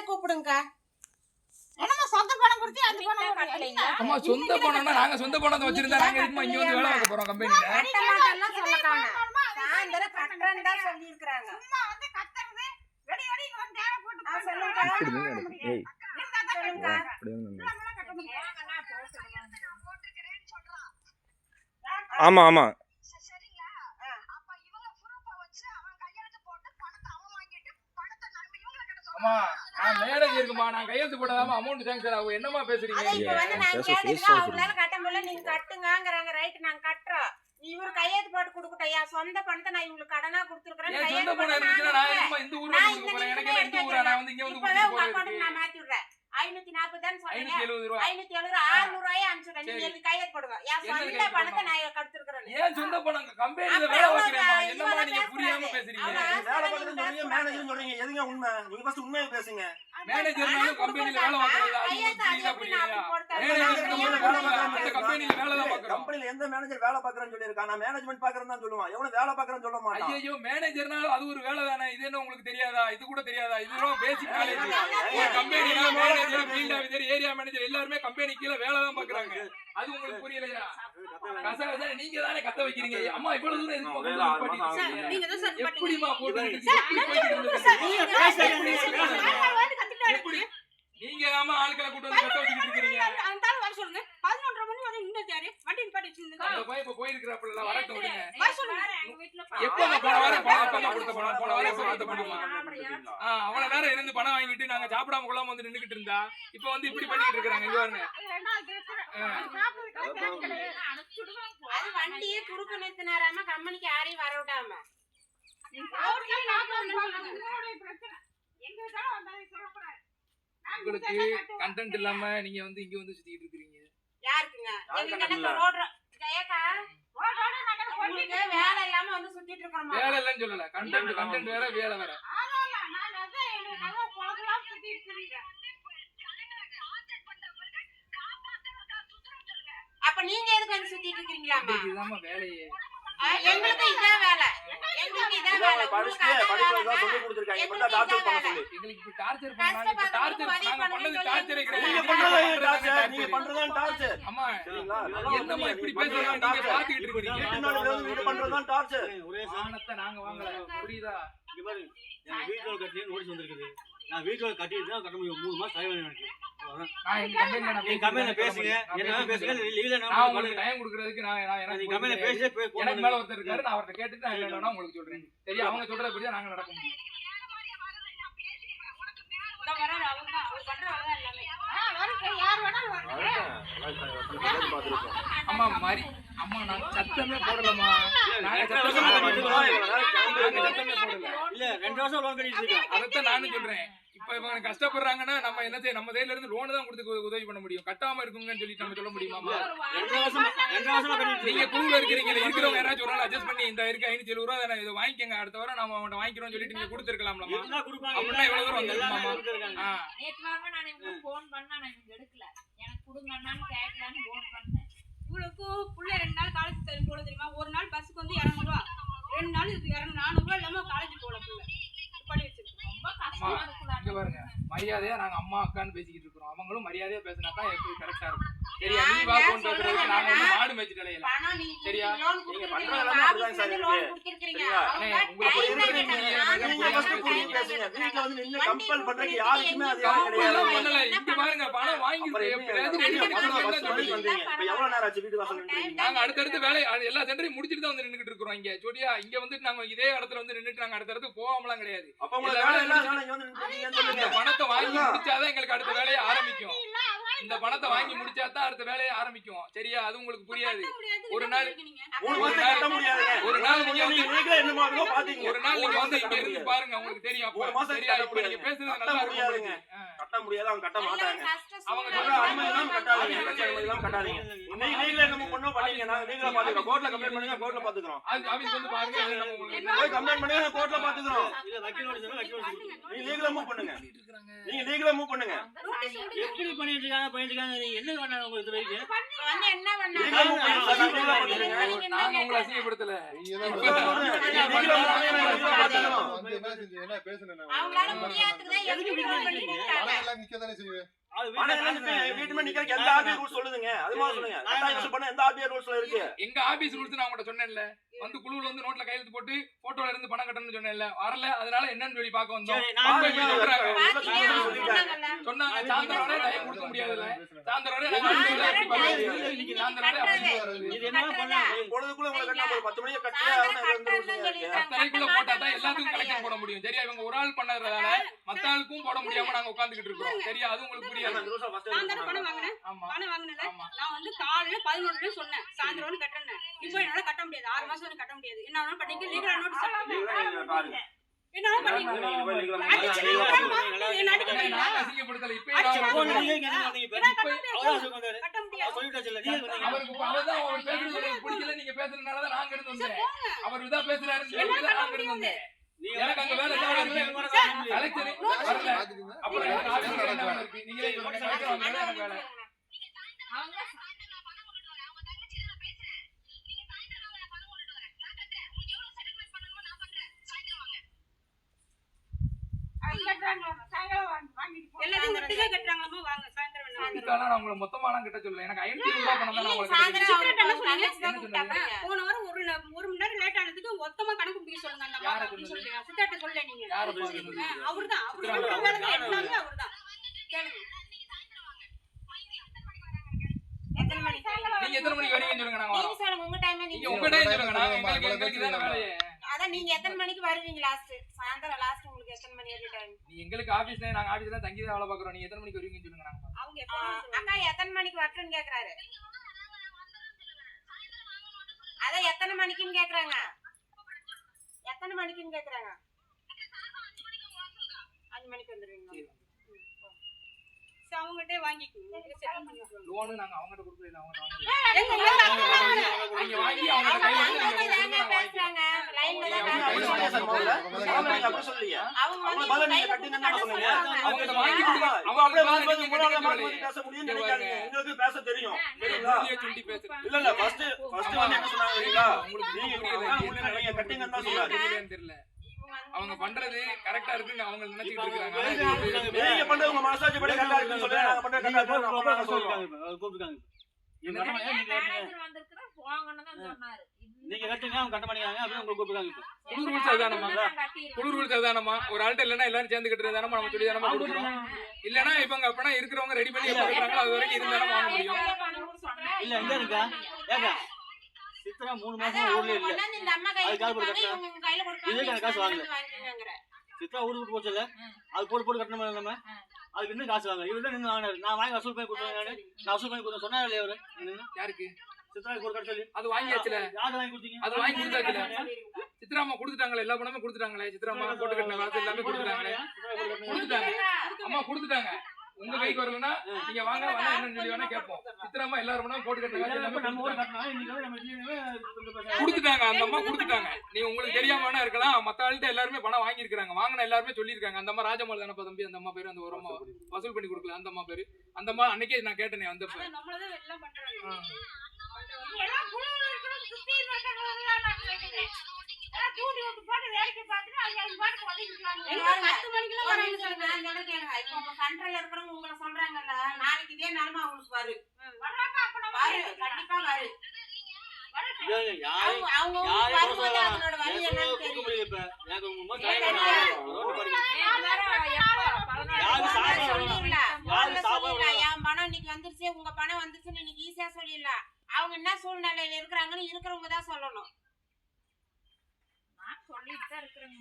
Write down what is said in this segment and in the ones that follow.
அவங்களே கூப்பிடுங்க. என்னம்மா சொந்த பணம் கொடுத்து அந்த பணம்? அம்மா சொந்த பணம்னா நாங்க சொந்த பணத்தை வச்சிருந்தா நாங்க எதுக்குமா இங்க வந்து வேலை பார்க்க போறோம் கம்பெனில கட்ட மாட்டேன்லாம் சொல்ல காணோம் சாயந்தரம் கட்டுறேன்னு தான் சொல்லியிருக்கிறாங்க. சும்மா வந்து கத்துறது வெடி வெடி இங்க வந்து தேவை போட்டு ஆ, சொல்லுங்க. ஏய். ஆமா ஆமா. நான் இருக்குமா? நான் கையெழுத்து போட்டாதாமா அமௌண்ட் சாங்ஷன் ஆகும். என்னமா பேசுறீங்க? இப்ப வந்து பேச கேட்டதுக்கு அவங்களால கட்ட முடியல. நீங்க கட்டுங்கங்கறாங்க. ரைட் நாங்க கட்டுறோம் இவரு கையெழுத்து போட்டு கொடுக்கட்டும். என் சொந்த பணத்தை நான் இவங்களுக்கு கடனா கொடுத்துருக்கேன் நான் இந்த ஊர்ல நான் எனக்கு ஊரா? நான் வந்து இங்க வந்து நான் மாத்தி விடுறேன் ஐநூத்தி நாற்பது தான் சொன்னீங்க. ஐநூத்தி எழுபது ரூபா. ஐநூத்தி எழுபது ஆறுநூறு ரூபாய்? அனுப்பிச்சுடுறேன் நீங்க சரி. எனக்கு கையெழுத்து போடுங்க? என் என்ன சொந்த கையெழுத்து பணத்தை போடணும்? நான் கொடுத்துருக்கேன் ஏன் சொந்த பணம்? கம்பெனில அப்புறம் வேலை அவங்க பார்க்கறேம்மா இவங்க என்னமா நீங்க பேசுறாங்க. புரியாம பேசுறீங்க? அவங்க வேலை பார்க்கறேன்னு சொல்றீங்க மேனேஜர் சொல்றீங்க. எதுங்க உண்மை? நீங்க ஃபர்ஸ்ட் உண்மையை பேசுங்க. மேனேஜர்னாலும் கம்பெனில வேலை பார்க்கறது அது மேனேஜர் வேலை பார்க்கறேன்னு அந்த கம்பெனில வேலை தான் பார்க்கறோம். கம்பெனில எந்த மேனேஜர் வேலை பார்க்கறேன்னு சொல்லியிருக்கான் நான் மேனேஜ்மெண்ட் பார்க்கறேன்னு தான் சொல்லுவான். எவனும் வேலை பார்க்கறேன்னு சொல்ல மாட்டான். ஐயோ மேனேஜர்னால அது ஒரு வேலை தானே. இது என்ன உங்களுக்கு தெரியாதா? இது கூட தெரியாதா? இதுவும் பேசிக் நாலேஜ் ஒரு மேனேஜர் ஏரியா மேனேஜர் எல்லாருமே கம்பெனி கீழ வேலை தான் பாக்குறாங்க அது உங்களுக்கு புரியலையா கச கச நீங்க தானே கத்த வைக்கிறீங்க அம்மா இவ்வளவு தூரம் எதுக்கு எப்படிமா போட்டு எப்படி நீங்க ஆமா ஆட்களை கூட்டு வந்து கத்த வச்சுக்கிட்டு இருக்கிறீங்க அந்த இப்ப போயிருக்கிறாப்புல வரட்டும் விடுங்க எப்ப போன வாரம் பணம் கொடுத்த பணம் போன வாரம் அவ்வளவு நேரம் இருந்து பணம் வாங்கிட்டு நாங்க சாப்பிடாம கொள்ளாம வந்து நின்னுகிட்டு இருந்தா இப்ப வந்து இப்படி பண்ணிட்டு இருக்காங்க இங்க பாருங்க. அது வண்டியே குறுக்கு நிறுத்தினாராம கம்பெனிக்கு யாரையும் வர விடாம உங்களுக்கு கண்டென்ட் இல்லாம நீங்க வந்து இங்க வந்து சுத்திட்டு இருக்கீங்க யாருக்குங்க யாரு எங்களுக்கு கண்டென்ட் என்ன ரோடு ஜெயக்கா உங்களுக்கு வேலை இல்லாம வந்து சுத்திட்டு இருக்கிறோமா? வேலை இல்லைன்னு சொல்லல. கண்டென்ட் கண்டென்ட் வேற வேலை வேற. அப்ப நீங்க எதுக்கு வந்து சுத்திட்டு இதாம்மா வேலையே. எங்களுக்கு இதான் வேலை. எங்களுக்கு இதான் வேலை. இதான் உங்களுக்கு படிச்சுட்டு அதான் படிப்புல வேலைன்னா, தான் சொல்லி கொடுத்துருக்காங்க. இப்ப எங்களுக்கு தான் டாக்டர் பண்ண இதான் சொல்லி. எங்களுக்கு இப்ப டார்ச்சர் பண்ணாங்க இப்ப டார்ச்சர் நாங்க பண்ணது டார்ச்சரே நீங்க பண்றது டார்ச்சர். நீங்க பண்றதுதான் டார்ச்சர். அம்மா சரிங்களா? இப்படி பேசுறீங்க? நீங்க பாத்துக்கிட்டு இருக்கீங்க டார்ச்சர். ஒரே நாங்க வாங்கல புரியுதா? இங்க பாரு என் வீட்டுல கட்டி நோட்டீஸ் வந்திருக்குது. நான் வீட்டுல கட்டிட்டு தான் கட்ட முடியும் மூணு மாசம் எனக்கு கம்பெனில நீங்க. பேசுங்க. என்ன பேசுங்க. லீவ்ல நான் உங்களுக்கு டைம் கொடுக்கறதுக்கு நான் நான் எனக்கு நீங்க கம்பெனில பேசி. எனக்கு மேல ஒருத்தர் இருக்காரு. நான் அவர்ட்ட கேட்டுட்டு நான் என்னன்னா உங்களுக்கு சொல்றேன். சரியா அவங்க தான் நாங்க நடக்க முடியும். அம்மா மாதிரி அம்மா நான் சத்தமே போடலம்மா. நாங்க ரெண்டு சத்தமே போடல. கட்டிட்டு நாங்க சத்தமே போடல இல்ல ரெண்டு வருஷம் லோன் கட்டிட்டு அதைத்தான் நானும் சொல்றேன். இவங்க கஷ்டப்படுறாங்கன்னா நம்ம என்ன செய்ய நம்ம சைடுல இருந்து லோன் தான் கொடுத்து உத- உதவி பண்ண முடியும். கட்டாம இருக்குங்கன்னு சொல்லி நம்ம சொல்ல கட்டிட்டு நீங்க குழுல இருக்கிறீங்க இருக்கிறவங்க யாராச்சும் ஒரு நாள் அட்ஜஸ்ட் பண்ணி இந்த இருக்கு ஐநூத்தி எழுபது ரூபா இதை வாங்கிக்கங்க அடுத்த வாரம் நாம அவன்கிட்ட வாங்கிக்கிறோம் சொல்லிட்டு நீங்க கொடுப்பாங்க? அப்படின்னா இவ்வளவு தூரம் நான் ஃபோன் பண்ணா நான் எடுக்கல. எனக்கு கொடுங்கண்ணான்னு கேட்கலான்னு ஃபோன் பண்ணேன் இவளுக்கு புள்ள ரெண்டு நாள் காலேஜ் தெரியும் போல தெரியுமா ஒரு நாள் பஸ்ஸுக்கு வந்து இரநூறுவா ரெண்டு நாள் இது இரநூறு நானூறுவா இல்லாம காலேஜ் போல புள்ள படி வச்சிருக்கு ரொம்ப கஷ்டமா இங்க இருக்குல்ல மரியாதையா நாங்க அம்மா அக்கான்னு பேசிக்கிட்டு இருக்கிறோம். அவங்களும் மரியாதையா பேசினா தான் எப்படி கரெக்டா இருக்கும். சரியா நீ வா வந்து மாடு சரியா? நீங்க அப்படிதான் சார் இருக்கு. சரியா? உங்களுக்கு நீங்க ஃபர்ஸ்ட் புரிஞ்சு. பேசுங்க. வந்து நின்னு கம்பல் பண்றதுக்கு யாருக்குமே? கிடையாது. அப்படிலாம் பண்ணல இங்க பாருங்க பணம் வாங்கி எப்படியாவது first சொல்லி வந்தீங்க இப்ப எவ்வளவு நேரம் ஆச்சு? வீட்டு வாசல் நின்றீங்க நாங்க அடுத்தடுத்து வேலை அது எல்லா சென்டரையும் முடிச்சிட்டு தான் வந்து நின்னுட்டு இருக்கிறோம் இங்க. சரியா இங்க வந்துட்டு நாங்க இதே இடத்துல வந்து நின்னுட்டு நாங்க அடுத்த இடத்துக்கு போகாமலாம் கிடையாது. அப்ப உங்களுக்கு வேலை எல்லாம் இங்க வந்து சொல்லுங்க பணத்தை வாங்கி. முடிச்சாதான் எங்களுக்கு அடுத்த வேலையை ஆரம்பிக்கும். இந்த பணத்தை வாங்கி முடிச்சாதான் அடுத்த வேலையை ஆரம்பிக்கும். சரியா? அது உங்களுக்கு புரியாது. ஒரு நாள் மூணு ஒரு மாசம் நாள் ஒரு நாள் நீங்க வந்து நீங்க நீங்களே என்ன மாதிரியோ பாத்தீங்க. ஒரு நாள் நீங்க வந்து இங்க இருந்து. பாருங்க உங்களுக்கு தெரியும். அப்ப ஒரு மாசம் சரியா? இப்ப நீங்க முடியாதுங்க. பேசுறது நல்லா இருக்கும் முடியாது அவங்க கட்ட மாட்டாங்க. அவங்க சொல்ற அனுமதி எல்லாம் கட்டாதீங்க. கட்சி அனுமதி எல்லாம் கட்டாதீங்க. இன்னைக்கு நீங்களே நம்ம பண்ணோம் பண்ணீங்க நாங்க நீங்களே பாத்துக்கிறோம். கோர்ட்ல கம்ப்ளைண்ட் பண்ணுங்க கோர்ட்ல பாத்துக்கிறோம். அது ஆபீஸ் வந்து பாருங்க அது நம்ம உங்களுக்கு போய் கம்ப்ளைண்ட் பண்ணுங்க கோர்ட்ல பாத்துக்கிறோம். இல்ல வக்கீல் நோட்டீஸ் வக்கீல் நோட்டீஸ் நீங்க லீகலா மூவ் பண்ணுங்க. நீங்க லீகலா மூவ் பண்ணுங்க. எப்படி பண்ணிட்டு இருக்காங்க பண்ணிட்டு இருக்காங்க நீங்க என்ன பண்ணாங்க உங்களுக்கு வரைக்கும் வந்து என்ன பண்ணாங்க? நீங்க. நீங்க நீங்க நீங்க நாங்க உங்களை அசிங்கப்படுத்தல முடியாதுக்கு தான் எதுக்கு எப்படி இப்படி பண்ணி பண்ணிட்டு கூப்பிட்டாங்க. அது ஆனா வீட்டுல எல்லாத்துக்குமே வீட்டு மேல நிக்கிறதுக்கு எந்த ஆர்பிஐ ரூல்ஸ் சொல்லுதுங்க? அது மாதிரி சொல்லுங்க. கட்டாயம் பண்ண எந்த ஆர்பிஐ ரூல்ஸ்ல இருக்கு? எங்க ஆபீஸ் ரூல்ஸ் நான் உங்கள்ட்ட சொன்னேன்ல. வந்து குழுவுல வந்து நோட்ல கையெழுத்து போட்டு போட்டோல இருந்து பணம் கட்டணும்னு சொன்னேன்ல. வரல. அதனால என்னன்னு சொல்லி பார்க்க வந்தோம். சொன்னாங்க. சாயந்தரம் வரை டைம் கொடுக்க முடியாதுல்ல. சாயந்தரம் வரை. தரைக்குள்ள போட்டா தான் எல்லாத்துக்கும் கலெக்ஷன் போட முடியும். சரியா? இவங்க ஒரு ஆள் பண்ணதுனால மத்த ஆளுக்கும் போட முடியாம நாங்க உட்கார்ந்துகிட்டு இருக்கோம் சரியா? அது உங்களுக்கு நான் தானே பணம் வாங்கினேன். பணம் வாங்கினல நான் வந்து காலையில பதினொன்று சொன்னேன். சாயந்தரம் வந்து கட்டணும் இப்போ என்னால கட்ட முடியாது. ஆறு மாசம் கட்ட முடியாது. என்ன பண்ணிக்க. லீகலா நோட்டீஸ் என்ன பண்ணிக்க அவர் பேசுறது உங்களுக்கு பிடிக்கல. நீங்க பேசுறதுனால நாங்க இருந்து வந்தேன். அவர் இதா பேசுறாருன்னு என்ன சொல்லி பண்ண நாங்க இருந்து வந்தேன். நீங்க எனக்கு அங்க வேலை கலெக்டர் வரல அப்புறம் என்ன இருக்கு நீங்களே வேலை. எல்லாத்தையும் ஒட்டுக்கா கட்டுறாங்களாமா வாங்க நான் உங்களை மொத்தமாலாம் கிட்ட சொல்ல எனக்கு ஐநூத்தி பணம் தான் உங்களுக்கு. போன வாரம் ஒரு மணி நேரம் லேட் ஆனதுக்கு மொத்தமா கணக்கு சொல்லுங்க அந்த அப்படின்னு சித்தாட்ட சொல்ல நீங்க. அவர்தான் அவர்தான். அவர்தான் கேளுங்க. எத்தனை மணிக்கு? நீங்க எத்தனை மணிக்கு வரீங்கன்னு சொல்லுங்க நாங்க உங்க டைம் நீங்க நீங்க உங்க டைம் சொல்லுங்க நாங்க எங்களுக்கு எங்களுக்கு வேலையே. அதான் நீங்க எத்தனை மணிக்கு வருவீங்க லாஸ்ட் சாயந்தரம் லாஸ்ட் உங்களுக்கு எத்தனை மணி வரைக்கும் டைம் நீ எங்களுக்கு ஆபீஸ்ல நாங்க ஆபீஸ்ல தங்கி தான் வேலை பாக்குறோம் நீங்க எத்தனை மணிக்கு வருவீங்கன்னு சொல்லுங்க நாங்க அவங்க சொல்லுங்க. அக்கா எத்தனை மணிக்கு வரட்டும்னு கேக்குறாரு. அதான் எத்தனை மணிக்குன்னு கேக்குறாங்க. எத்தனை மணிக்குன்னு கேக்குறாங்க? அஞ்சு மணிக்கு வந்துருவீங்க சரி, அவங்ககிட்டயே வாங்கிக்கோங்க. லோனு நாங்க அவங்ககிட்ட கொடுக்கல அவங்க வாங்கி அவங்க. பேசுறாங்க. அவங்க? அவங்க அவங்க சொன்னீங்க. சொல்லலையே. பேச தெரியும். இல்ல இல்ல ஃபர்ஸ்ட் ஃபர்ஸ்ட் வந்து என்ன சொன்னாங்க? உங்களுக்கு நீங்க கட்டுங்கன்னு தான் வந்து அவங்க பண்றது கரெக்டா இருக்குன்னு அவங்க நினைச்சிட்டு இருக்காங்க அவங்க. நீங்க பண்றது உங்க மனசாட்சி படி கரெக்டா இருக்குன்னு சொல்லி நாங்க பண்றது கரெக்டா கட்டுங்க. போங்கன்னு தான் சொன்னாரு நீங்க கட்டுங்க அவங்க கட்ட மாட்டேங்கிறாங்க அப்படின்னு உங்களுக்கு கூப்பிட்டுருக்காங்க இப்ப. புது ரூல்ஸ் அதுதானம்மா புது ரூல்ஸ் அதுதானம்மா ஒரு ஆள்கிட்ட இல்லைன்னா எல்லாரும் சேர்ந்து கட்டுறது தானமா நம்ம சொல்லி தானமா கொடுக்குறோம். இல்லைன்னா இப்ப அங்க அப்பனா இருக்கிறவங்க ரெடி பண்ணி எப்ப கட்டுறாங்களோ அது வரைக்கும் இருந்தாலும் வாங்க முடியும். இல்ல எங்க இருக்கா? ஏங்க? சித்ரா மூணு மாசம் ஊர்ல இல்ல. அதுக்காக ஒரு கொடுப்பாங்க, கட்டணம். இவங்க இவங்க கையில கொடுப்பாங்க, இதே நீங்க காசு வாங்கிக்கோங்கங்கிற. சித்ரா ஊருக்கு விட்டு போச்சுல்ல அது போட்டு போட்டு கட்டணும் இல்லாம அதுக்கு இன்னும் காசு வாங்க. இவரு தான் நின்று வாங்கினாரு. நான் வாங்கி வசூல் பண்ணி கொடுத்தேன் நானு. வசூல் பண்ணி கொடுத்தேன் சொன்னாரு இல்லையா அவரு. யாருக்கு? சித்ராக்கு ஒரு கட்ட சொல்லி. அது வாங்கியாச்சுல. யாரு வாங்கி கொடுத்தீங்க? அது வாங்கி கொடுத்தாச்சுல. சித்ராமா கொடுத்துட்டாங்களே எல்லா பணமும் கொடுத்துட்டாங்களே. சித்ராமா போட்டு கட்டின காசு எல்லாமே கொடுத்துட்டாங்களே. கொடுத்துட்டாங்க. அம்மா கொடுத்துட்டாங்க. உங்க கைக்கு வரலன்னா நீங்க வாங்க வேணா என்னன்னு சொல்லி வேணா கேட்போம். எல்லாரும் பணமும் போட்டு கொடுத்துட்டாங்க. கொடுத்துட்டாங்க. அந்த அம்மா கொடுத்துட்டாங்க. நீ உங்களுக்கு தெரியாம வேணா இருக்கலாம். மத்த ஆள்கிட்ட எல்லாருமே பணம் வாங்கி இருக்காங்க வாங்கின எல்லாருமே சொல்லியிருக்காங்க. அந்த அம்மா ராஜமால் தானப்பா தம்பி? அந்த அம்மா பேரு அந்த ஒரு அம்மா வசூல் பண்ணி கொடுக்கல. அந்த அம்மா பேரு. அந்த அம்மா அன்னைக்கே நான் கேட்டேனே வந்தப்ப. என் பணம் இன்னைக்கு வந்துருச்சு. உங்க பணம் வந்துருச்சுன்னு இன்னைக்கு ஈஸியா சொல்லிடலாம். அவங்க என்ன சூழ்நிலையில இருக்கிறாங்கன்னு இருக்கிறவங்க தான் சொல்லணும். நான் சொல்லிட்டு தான் இருக்கிறேங்க.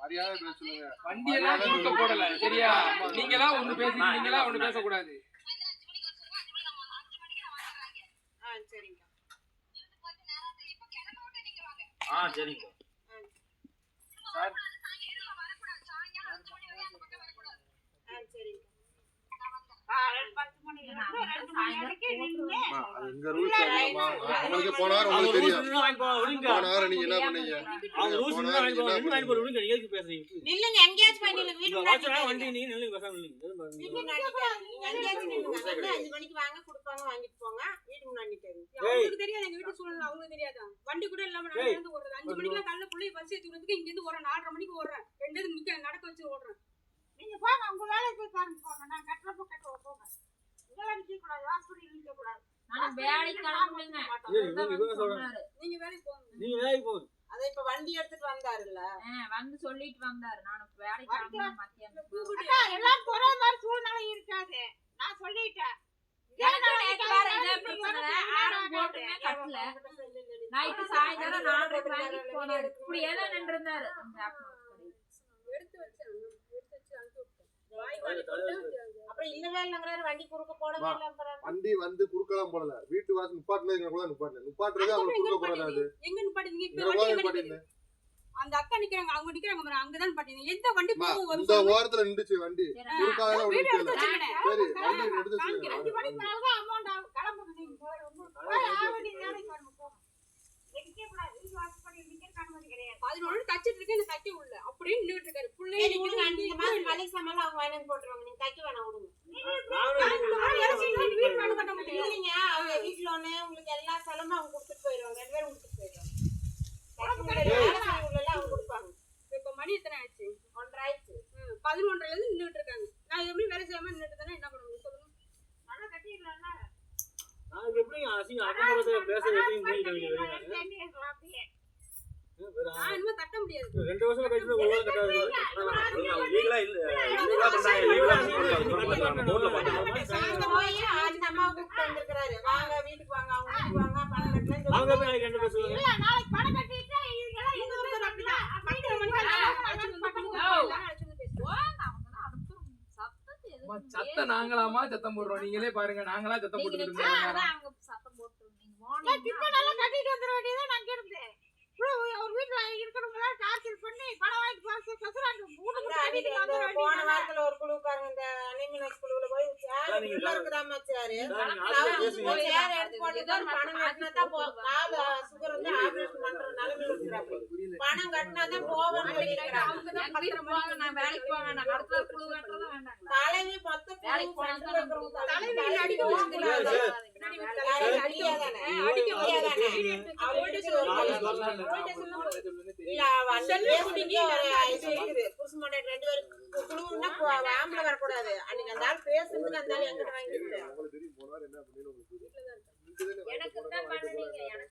மரியாதை பேச சொல்லுங்க. வண்டி எல்லாம் கொடுக்க போடல. சரியா? நீங்க எல்லாம் ஒண்ணு பேசி நீங்க எல்லாம் ஒண்ணு ஆ சரிங்க. ஆ சரிங்க பத்து அம்மா, அது எங்க ரூல்ஸ் உங்களுக்கு உங்களுக்கு தெரியும். நீங்க என்ன பண்ணீங்க? அவங்க ரூல்ஸ் என்ன வாங்கி எதுக்கு பேசுறீங்க? நில்லுங்க எங்கேயாச்சும் நில்லுங்க. வீட்டுக்கு வண்டி நில்லுங்க பேசாம நில்லுங்க எங்கேயாச்சும் நில்லுங்க. மணிக்கு வாங்க கொடுப்பாங்க வாங்கிட்டு போங்க. வீட்டுக்கு முன்னாடி நிக்காதீங்க. அவங்களுக்கு தெரியாது எங்க வீட்டு சூழ்நிலை அவங்களுக்கு தெரியாதா? வண்டி கூட இல்லாம நான். இருந்து ஓடுறது. அஞ்சு மணிக்கெல்லாம் காலைல பிள்ளைய பஸ் ஏத்தி இங்க இருந்து ஓடுறேன். நாலரை மணிக்கு ஓடுறேன். ரெண்டு இது நிக்க நடக்க வச்சு ஓடுறேன். நீங்க போங்க உங்க வேலையை போய் பாருங்க போங்க. நான் கட்டுறப்ப கட்டுவோம் போங்க. இதெல்லாம் நிக்க கூடாது ஹாஸ்பிட்டல் நிக்க கூடாது நீங்க வேலைக்கு போங்க. நீங்க வேலைக்கு போங்க. அதை இப்ப வண்டி எடுத்துட்டு வந்தாருல்ல? வந்து சொல்லிட்டு வந்தாரு. நான் வேலைக்கு மத்தியானம் அக்கா எல்லாம் ஒரே மாதிரி சூழ்நிலை இருக்காது. நான் சொல்லிட்டேன். நைட்டு சாயந்தரம் நாலரைக்கு வாங்கிட்டு போனாரு. இப்படி ஏதோ நின்று இருந்தாரு எடுத்து எடுத்து வச்சு அனுப்பி விட்டேன். அப்புறம் இல்லவே இல்லைங்கிறாரு வண்டி குறுக்க போடவே இல்லைங்கிறாரு வண்டி வந்து குறுக்கலாம் போடல வீட்டு வாசல் நிப்பாட்டுல கூட நிப்பாட்டு நிப்பாட்டுறது அவங்க குறுக்க போறாது எங்க நிப்பாட்டிங்க இப்ப வண்டி எங்க நிப்பாட்டிங்க? அந்த அக்கா நிக்கிறாங்க அவங்க நிக்கிறாங்க பாரு, அங்கதான் நிப்பாட்டிங்க எந்த வண்டி போகும் ஒரு இந்த. ஓரத்துல நின்றுச்சு வண்டி குறுக்காக எடுத்து வச்சுக்கினேன். சரி வண்டி எடுத்து. வச்சுக்கோங்க. அஞ்சு மணிக்கு மேலதான் அமௌண்ட் கிளம்புங்க நீங்க போய் போய் ஆக வேண்டிய பதினொன்று தச்சிட்டு இருக்கேன் எனக்கு தைக்க விடல. அப்படியே நின்றுட்டு இருக்காரு. பிள்ளைய சரி, விடுங்க. இந்த மாசம் மளிகை சாமான் அவங்க வாங்கி வந்து போட்டுருவாங்க நீங்க தைக்க வேணாம் விடுங்க வீடு வேலை கட்ட முடியும் இல்லைங்க அவங்க வீட்டுல ஒண்ணு உங்களுக்கு எல்லா செலவும் அவங்க கொடுத்துட்டு போயிடுவாங்க ரெண்டு பேரும் கொடுத்துட்டு போயிடுவாங்க தைக்க முடியாது. வேலை செய்ய உள்ளல அவங்க கொடுப்பாங்க இப்ப மணி எத்தனை ஆச்சு ஒன்றரை ஆயிடுச்சு பதினொன்றரை இருந்து நின்றுட்டு இருக்காங்க நான் எப்படி வேலை செய்யாம நின்றுட்டு தானே என்ன பண்ண முடியும் சொல்லுங்க நல்லா கட்டிடலாம்ல நாளைக்கு எப்படி அசிங்க அக்கம் பக்கத்துல பேச எப்படி முடியும் வெளியே தண்ணி இருக்கலாம் அப்படியே நான் இனிமே கட்ட முடியாது ரெண்டு வருஷம் கழிச்சு ஒரு கட்டாது லீகலா இல்ல லீகலா லீகலா வாங்க போய் ரெண்டு நாளைக்கு பணம் கட்டிட்டு எதுக்கு சத்தம் நாங்களாமா சத்தம் போடுறோம் நீங்களே பாருங்க நாங்களா சத்தம் நிச்சயம் இருக்கோம் அவர் வீட்டுல இருக்கிறவங்க டார்ச்சர் பண்ணி பணம் கசுறாங்க போன வாரத்துல ஒரு குழுக்காரங்க இந்த அனிமினஸ் குழுவுல போய் சேர் இருக்குதாம சேரு. சேர் எடுத்து போட்டு பணம் கட்டினா தான் போ கால சுகர் வந்து ஆபரேஷன் பண்ற நிலைமையில இருக்கிறாங்க பணம் கட்டினா தான் சொல்லியிருக்கிறாங்க அவங்க தான் நான் வேலைக்கு நான் குழு கட்டுறதும் வேண்டாம் தலைவி மொத்த தலைவி அடிக்க குழுவுன்னா ஆம்பளை வரக்கூடாது. அன்னைக்கு அந்த ஆள் பேசுறதுக்கு அந்த ஆள் எங்கிட்ட வாங்கிட்டு உங்களுக்கு தெரியும் போன வாரம் என்ன பண்ணீங்கன்னு உங்களுக்கு தெரியும். எனக்கு தான் பண்ணுனீங்க எனக்கு